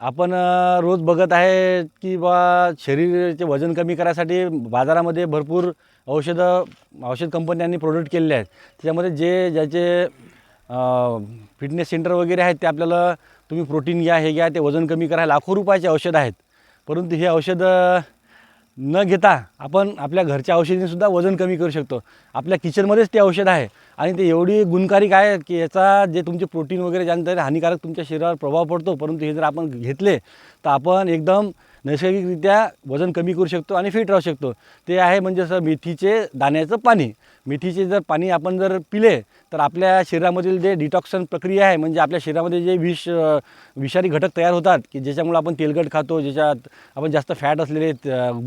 आपण रोज बघत आहे की बा शरीराचे वजन कमी करायसाठी बाजारामध्ये भरपूर औषधं औषध कंपन्यांनी प्रोडक्ट केलेले आहेत. त्याच्यामध्ये जे ज्याचे फिटनेस सेंटर वगैरे आहेत ते आपल्याला तुम्ही प्रोटीन घ्या हे घ्या ते वजन कमी करा. लाखो रुपयाचे औषध आहेत. परंतु हे औषधं न घेता आपण आपल्या घरच्या औषधीसुद्धा वजन कमी करू शकतो. आपल्या किचनमध्येच ते औषध आहे. आणि ते एवढी गुणकारी आहे की याचा जे तुमचे प्रोटीन वगैरे ज्यानंतर हानिकारक तुमच्या शरीरावर प्रभाव पडतो परंतु हे जर आपण घेतले तर आपण एकदम नैसर्गिकरित्या वजन कमी करू शकतो आणि फिट राहू शकतो. ते आहे म्हणजे असं मेथीचे दाण्याचं पाणी. मेथीचे जर पाणी आपण जर पिले तर आपल्या शरीरामधील जे डिटॉक्सन प्रक्रिया आहे म्हणजे आपल्या शरीरामध्ये जे विष विषारी घटक तयार होतात की ज्याच्यामुळे आपण तेलकट खातो ज्याच्यात आपण जास्त फॅट असलेले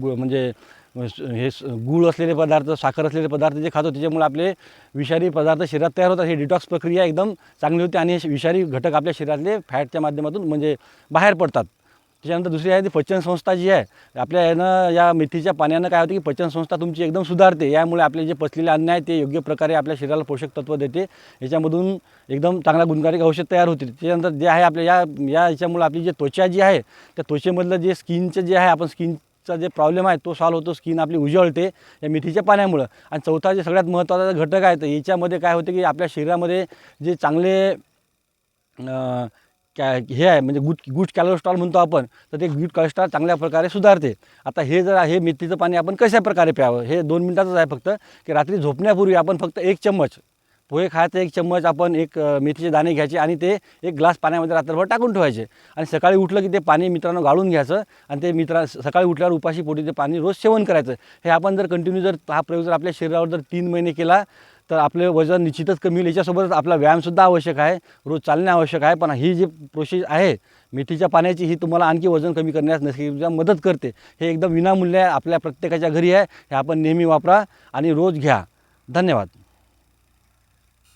गु- म्हणजे हे स- गूळ असलेले पदार्थ साखर असलेले पदार्थ जे खातो त्याच्यामुळे आपले विषारी पदार्थ शरीरात तयार होतात. हे डिटॉक्स प्रक्रिया एकदम चांगली होते आणि हे विषारी घटक आपल्या शरीरातले फॅटच्या माध्यमातून म्हणजे बाहेर पडतात. त्याच्यानंतर दुसरी आहे ती पचन संस्था जी आहे आपल्या यानं या मेथीच्या पाण्यानं काय होतं की पचन संस्था तुमची एकदम सुधारते. यामुळे आपले जे पचलेले अन्न आहे ते योग्य प्रकारे आपल्या शरीराला पोषक तत्व देते. याच्यामधून एकदम चांगला गुणकारिक औषध तयार होते. त्याच्यानंतर जे आहे आपल्या या या याच्यामुळे आपली जी त्वचा जी आहे त्या त्वचेमधलं जे स्किनचं जे आहे आपण स्किनचा जे प्रॉब्लेम आहे तो सॉल्व्ह होतो. स्किन आपली उजळते या मेथीच्या पाण्यामुळं. आणि चौथा जे सगळ्यात महत्त्वाचा घटक आहे तर याच्यामध्ये काय होते की आपल्या शरीरामध्ये जे चांगले कॅ हे आहे म्हणजे गुड गुड कॅलोस्ट्रॉल म्हणतो आपण तर ते गुड कॅलोस्ट्रॉल चांगल्या प्रकारे सुधारते. आता हे जर हे मेथीचं पाणी आपण कशा प्रकारे प्यावं? हे दोन मिनटाचंच आहे फक्त की रात्री झोपण्यापूर्वी आपण फक्त एक चम्मच पोहे खायचं एक चम्मच आपण एक मेथीचे दाणे घ्यायचे आणि ते एक ग्लास पाण्यामध्ये रात्रभर टाकून ठेवायचे. आणि सकाळी उठलं की ते पाणी मित्रांनो गाळून घ्यायचं आणि ते मित्रा सकाळी उठल्यावर उपाशी पोटी ते पाणी रोज सेवन करायचं. हे आपण जर कंटिन्यू जर हा प्रयोग जर आपल्या शरीरावर जर तीन महिने केला तर आपले वजन निश्चितच कमी होईल. याच्यासोबतच आपला व्यायामसुद्धा आवश्यक आहे. रोज चालणे आवश्यक आहे. पण ही जी प्रोसेस आहे मेथीच्या पाण्याची ही तुम्हाला आणखी वजन कमी करण्यास नक्कीच मदत करते. हे एकदम विनामूल्य आहे. आपल्या प्रत्येकाच्या घरी आहे. हे आपण नेहमी वापरा आणि रोज घ्या. धन्यवाद.